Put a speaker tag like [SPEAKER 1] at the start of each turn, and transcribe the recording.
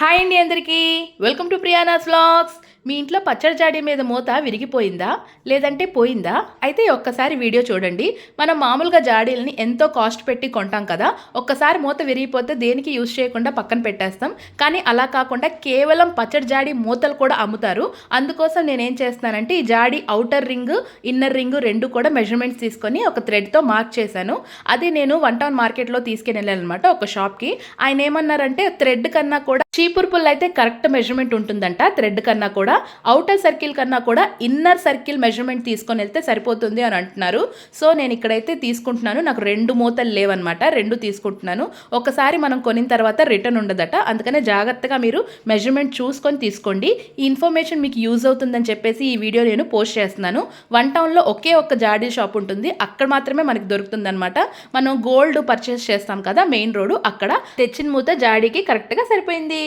[SPEAKER 1] Hi అండి అందరికీ. Welcome to Priyana's vlogs. మీ ఇంట్లో పచ్చడి జాడి మీద మూత విరిగిపోయిందా? లేదంటే పోయిందా? అయితే ఒక్కసారి వీడియో చూడండి. మనం మామూలుగా జాడీలని ఎంతో కాస్ట్ పెట్టి కొంటాం కదా ఒక్కసారి మూత విరిగిపోతే దేనికి యూజ్ చేయకుండా పక్కన పెట్టేస్తాం. కానీ అలా కాకుండా కేవలం పచ్చడి జాడి మూతలు కూడా అమ్ముతారు. అందుకోసం నేనేం చేస్తానంటే ఈ జాడి అవుటర్ రింగ్ ఇన్నర్ రింగ్ రెండు కూడా మెజర్మెంట్స్ తీసుకొని ఒక థ్రెడ్తో మార్క్ చేశాను. అది నేను వన్ టౌన్ మార్కెట్లో తీసుకెళ్ళి అనమాట ఒక షాప్కి. ఆయన ఏమన్నారంటే థ్రెడ్ కన్నా కూడా చీపురు పుల్ల అయితే కరెక్ట్ మెజర్మెంట్ ఉంటుందంట థ్రెడ్ కన్నా కూడా. అవుటర్ సర్కిల్ కన్నా కూడా ఇన్నర్ సర్కిల్ మెజర్మెంట్ తీసుకొని వెళ్తే సరిపోతుంది అని అంటున్నారు. సో నేను ఇక్కడైతే తీసుకుంటున్నాను. నాకు రెండు మూతలు లేవన్నమాట. రెండు తీసుకుంటున్నాను. ఒకసారి మనం కొనిన తర్వాత రిటర్న్ ఉండదట. అందుకనే జాగ్రత్తగా మీరు మెజర్మెంట్ చూసుకొని తీసుకోండి. ఈ ఇన్ఫర్మేషన్ మీకు యూజ్ అవుతుందని చెప్పేసి ఈ వీడియో నేను పోస్ట్ చేస్తున్నాను. వన్ టౌన్లో ఒకే ఒక్క జాడీ షాప్ ఉంటుంది. అక్కడ మాత్రమే మనకి దొరుకుతుందనమాట మనం గోల్డ్ పర్చేస్ చేస్తాం కదా మెయిన్ రోడ్ అక్కడ తెచ్చిన మూత జాడీకి కరెక్ట్గా సరిపోయింది.